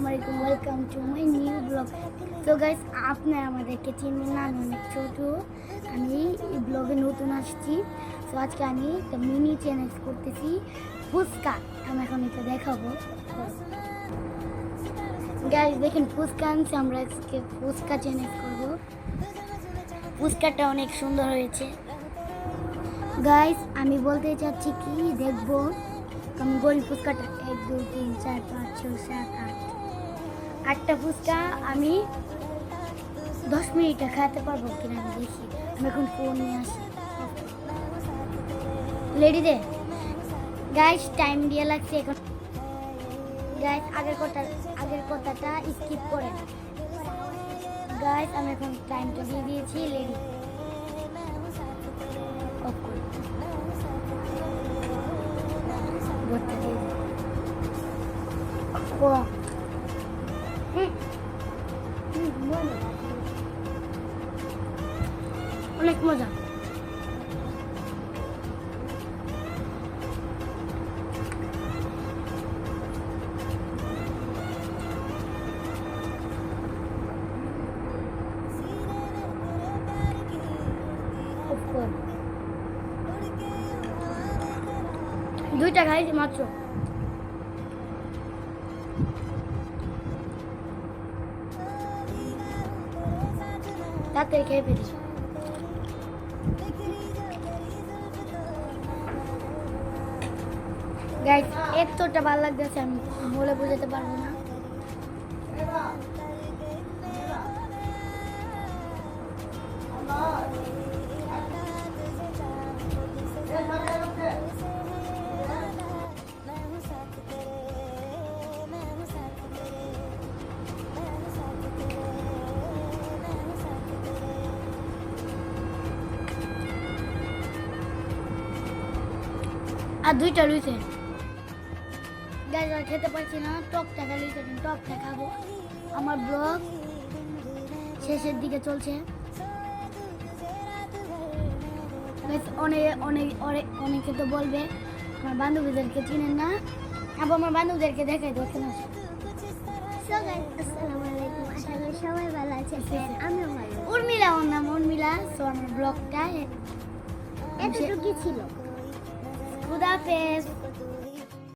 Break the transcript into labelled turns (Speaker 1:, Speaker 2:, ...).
Speaker 1: আসসালামু আলাইকুম welcome to my new blog তো গাইস আপনারা আমাদেরকে চিনবেন না, আমি অনেক ছোট। আমি এই ব্লগে নতুন আসছি। তো আজকে আমি একটা মিনি চ্যালেঞ্জ করতেছি। ফুচকা। আমি এখন এটা দেখাবো। গাইস দেখেন, ফুচকা আনছি, আমরা আজকে ফুচকা চ্যালেঞ্জ করব। ফুচকাটা অনেক সুন্দর হয়েছে। গাইস আমি বলতে চাচ্ছি কি, দেখব? আমি গরিব ফুচকাটা এক, দুই, তিন, চার, পাঁচ, ছয়, সাত, আট। আটটা ফুচকা আমি দশ মিনিটে খাওয়াতে পারব কিনা আমি দেখি। আমি এখন ফোন নিয়ে আসি। লেডি দে। গাইস টাইম দিয়ে লাগছে এখন। গাইস আগের কথা আগের কথাটা স্কিপ করে গাইস আমি এখন টাইমটা দিয়ে দিয়েছি লেডি অফ। ও। অনেক মজা. দুইটা খাইছি মাত্র তাড়াতাড়ি খেয়ে ফেলিস। গাইস এতটা ভালো লাগতেছে আমি বলে বোঝাতে পারব না। আর দুইটা লুইছে। গাইস আর খেতে পারছি না। টকটা খালি টকটা খাব আমার ব্লগ শেষের দিকে চলছে। অনেক অনেক অনেক অনেকে তো বলবে আমার বান্ধবীদেরকে চিনেন না। আবার আমার বান্ধবীদেরকে দেখাই
Speaker 2: আলাইকুম। আশা সবাই ভালো আছেন। আমিও ভালো।
Speaker 1: উর্মিলা ওর নাম উর্মিলা। সো আমার ব্লগটা
Speaker 2: এতটুকু ছিল।
Speaker 1: Budapeste